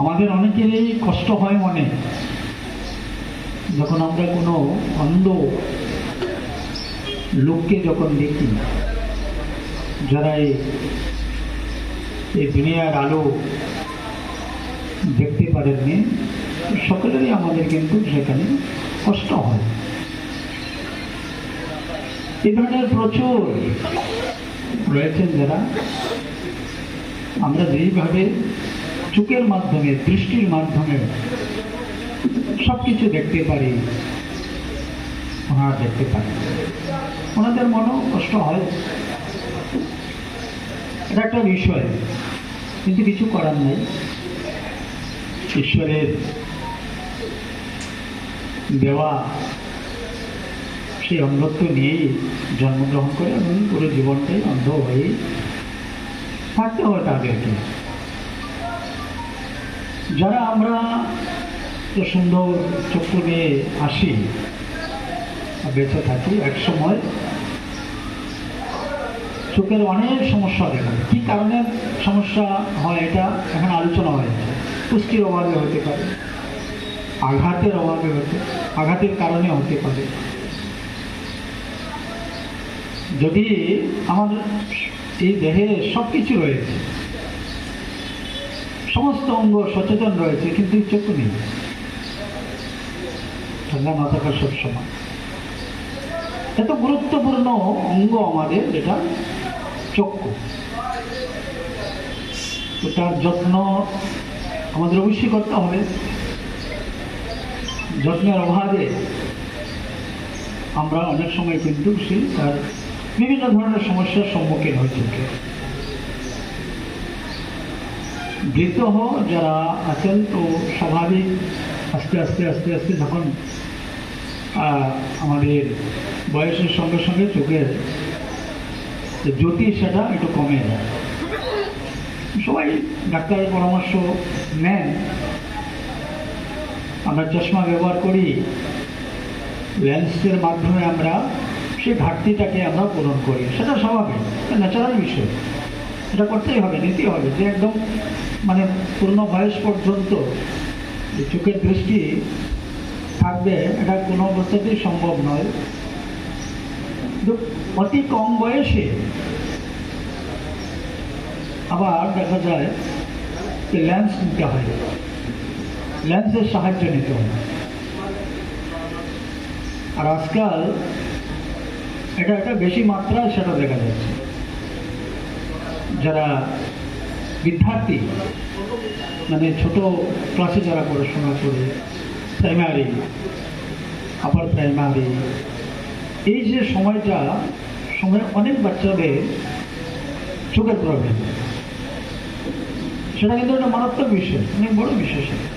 আমাদের অনেকেরই কষ্ট হয় মনে। যখন আমরা কোনো অন্ধ লোককে যখন দেখি, যারা এই দুনিয়ার আলো দেখতে পারেননি, সকলেরই আমাদের কিন্তু সেখানে কষ্ট হয়। এই ধরনের প্রচুর রয়েছেন যারা। আমরা যেইভাবে চোখের মাধ্যমে, দৃষ্টির মাধ্যমে সব কিছু দেখতে পারি, ওনারা দেখতে পারে ওনাদের মনেও কষ্ট হয়। এটা একটা বিষয়, কিন্তু কিছু করার নেই। ঈশ্বরের দেওয়া সেই অন্ধত্ব নিয়েই জন্মগ্রহণ করে এবং পুরো জীবনটাই অন্ধ হয়েই থাকতে হয় তাদেরকে। যারা আমরা তো সুন্দর চক্ষু নিয়ে আসি, বেঁচে থাকি এক সময়, চোখের অনেক সমস্যা দেখা যায় কী কারণে সমস্যা হয় এটা? এখন আলোচনা হয়েছে পুষ্টির অভাবে হতে পারে, আঘাতের অভাবে হতে, আঘাতের কারণে হতে পারে। যদি আমাদের এই দেহে সব কিছু রয়েছে সমস্ত অঙ্গ সচেতন রয়েছে, কিন্তু চক্ষু নেই। ঠান্ডা না থাকার সবসময় এত গুরুত্বপূর্ণ অঙ্গ আমাদের যেটা চক্ষু। তার যত্ন আমাদের অবশ্যই করতে হবে। যত্নের অভাবে আমরা অনেক সময় কিন্তু সেই তার বিভিন্ন ধরনের সমস্যার সম্মুখীন হয়ে থাকি। বৃদ্ধ যারা আছেন তো স্বাভাবিক আস্তে আস্তে আস্তে আস্তে যখন আমাদের বয়সের সঙ্গে সঙ্গে চোখের জ্যোতি সেটা একটু কমে যায়। সবাই ডাক্তারের পরামর্শ নেন। আমরা চশমা ব্যবহার করি। লেন্সের মাধ্যমে আমরা সেই ঘাটতিটাকে আমরা পূরণ করি। সেটা স্বাভাবিক ন্যাচারাল বিষয়। এটা করতেই হবে, নিতেই হবে। যে একদম মানে পূর্ণ বয়স পর্যন্ত চোখের দৃষ্টি থাকবে, এটা কোনো অবস্থাতেই সম্ভব নয়। অতি কম বয়সে আবার দেখা যায় যে ল্যান্স নিতে হয়। ল্যান্সের সাহায্য নিতে হয়। আর আজকাল এটা একটা বেশি মাত্রায় সেটা দেখা যাচ্ছে। যারা বিদ্যার্থী মানে ছোট ক্লাসে যারা পড়াশোনা করে প্রাইমারি আপার প্রাইমারি এই যে সময়টা, সময় অনেক বাচ্চাদের চোখের প্রবলেম সেটা কিন্তু একটা মারাত্মক বিষয়, অনেক বড় বিষয় সেটা।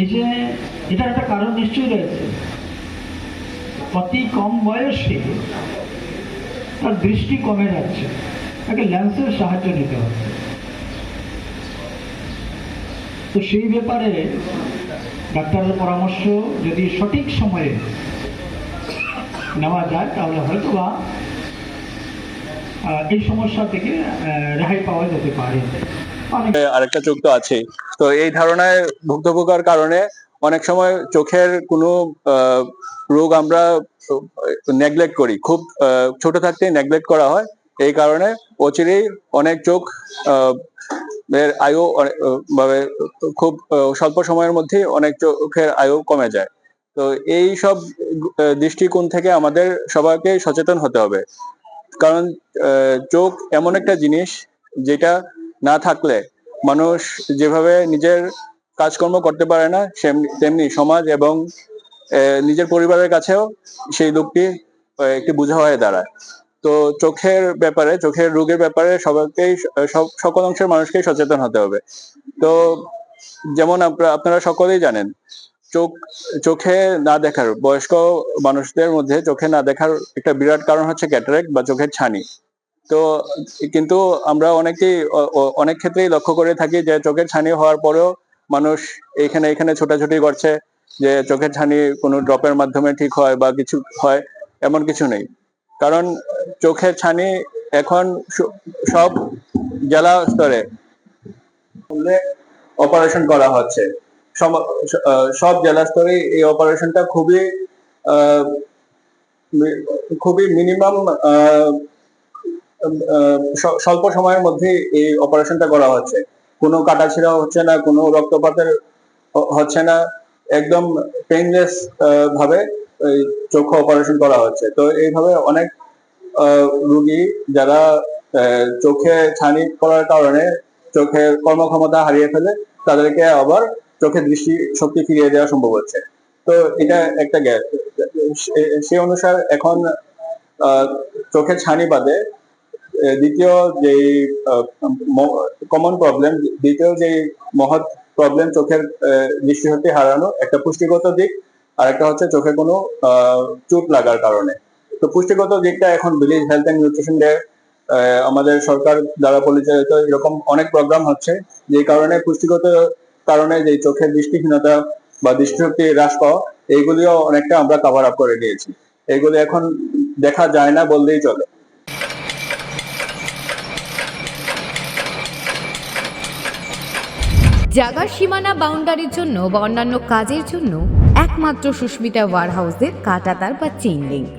এই যে এটা একটা কারণ নিশ্চয়ই রয়েছে। অতি কম বয়সে তার দৃষ্টি কমে যাচ্ছে। তাকে ল্যান্সের সাহায্য নিতে হচ্ছে তো সেই ব্যাপারে ডাক্তারের পরামর্শ যদি সঠিক সময়ে নেওয়া যায়, তাহলে হয়তো বা এই সমস্যা থেকে রেহাই পাওয়া যেতে পারে। আরেকটা চোখ তো আছে। তো এই ধারণায় ভুক্তভোগার কারণে অনেক সময় চোখের কোনো রোগ আমরা নেগলেক্ট করি। খুব ছোট থাকতে নেগলেক্ট করা হয়। এই কারণে অচিরেই অনেক চোখ এর আয়ু ভাবে খুব স্বল্প সময়ের মধ্যে অনেক চোখের আয়ু কমে যায়। তো এই সব দৃষ্টিকোণ থেকে আমাদের সবাইকে সচেতন হতে হবে। কারণ চোখ এমন একটা জিনিস যেটা না থাকলে মানুষ যেভাবে নিজের কাজকর্ম করতে পারে না তেমনি সমাজ এবং নিজের পরিবারের কাছেও সেই লোকটি একটি বোঝা হয়ে দাঁড়ায়। তো চোখের ব্যাপারে, চোখের রোগের ব্যাপারে সবাইকেই সব- সকল অংশের মানুষকেই সচেতন হতে হবে। তো যেমন আপনা- আপনারা সকলেই জানেন, চোখ, চোখে না দেখার, বয়স্ক মানুষদের মধ্যে চোখে না দেখার একটা বিরাট কারণ হচ্ছে ক্যাটারেক্ট বা চোখের ছানি। তো কিন্তু আমরা অনেকেই অনেক ক্ষেত্রেই লক্ষ্য করে থাকি যে চোখের ছানি হওয়ার পরেও মানুষ এইখানে এখানে ছোটাছুটি করছে যে চোখের ছানি কোনো ড্রপের মাধ্যমে ঠিক হয় বা কিছু হয়, এমন কিছু নেই। কারণ চোখের ছানি এখন সব জেলা স্তরে অপারেশন করা হচ্ছে। সব জেলা স্তরে এই অপারেশনটা খুবই খুবই মিনিমাম স্বল্প সময়ের মধ্যে এই অপারেশনটা করা হচ্ছে। কোনো কাটাছিড়া হচ্ছে না, কোনো রক্তপাতের হচ্ছে না। একদম পেইনলেস ভাবে চক্ষু অপারেশন করা হচ্ছে। তো এইভাবে অনেক রোগী যারা চোখে ছানি পড়ার কারণে চোখে কর্মক্ষমতা হারিয়ে ফেলে, তাদেরকে আবার চোখে দৃষ্টি শক্তি ফিরিয়ে দেওয়া সম্ভব হচ্ছে। তো এটা একটা গ্যাপ সে অনুসার এখন চোখের ছানি বাদে দ্বিতীয় যে কমন প্রবলেম দ্বিতীয় যে মহৎ প্রবলেম চোখের আহ, দৃষ্টিশক্তি হারানো একটা পুষ্টিগত দিক আর একটা হচ্ছে চোখে কোনো চোট লাগার কারণে। তো পুষ্টিগত দিকটা এখন village health and nutrition day আমাদের সরকার দ্বারা পরিচালিত এরকম অনেক প্রোগ্রাম হচ্ছে যে কারণে পুষ্টিগত কারণে যে চোখের দৃষ্টিহীনতা বা দৃষ্টিশক্তি হ্রাস পাওয়া এইগুলিও অনেকটা আমরা কভার আপ করে দিয়েছি। এগুলি এখন দেখা যায় না বললেই চলে। জাগার সীমানা বাউন্ডারির জন্য বা অন্যান্য কাজের জন্য একমাত্র সুস্মিতা ওয়ারহাউসের কাটাতার বা চেইন লিঙ্ক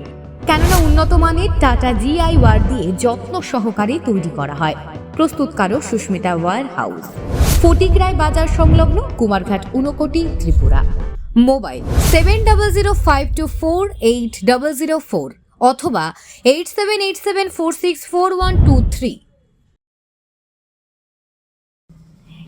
কেননা উন্নত মানের টাটা জিআই ওয়ার দিয়ে যত্ন সহকারে তৈরি করা হয়। প্রস্তুতকারক সুস্মিতা ওয়ার হাউস ফটিকরায় বাজার সংলগ্ন Kumarghat Unakoti Tripura. Mobile seven double zero five two four eight double zero four অথবা eight seven eight seven four six four one two three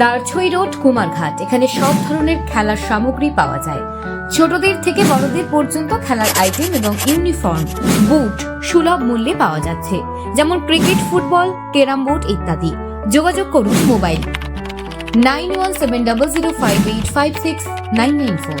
Darchhai road, Kumarghat. এখানে সব ধরনের খেলার সামগ্রী পাওয়া যায়। ছোটদের থেকে বড়দের পর্যন্ত খেলার আইটেম এবং ইউনিফর্ম, বুট সুলভ মূল্যে পাওয়া যাচ্ছে। যেমন ক্রিকেট, ফুটবল, ক্যারাম বোর্ড ইত্যাদি। যোগাযোগ করুন mobile nine one seven double zero five eight five six nine nine four.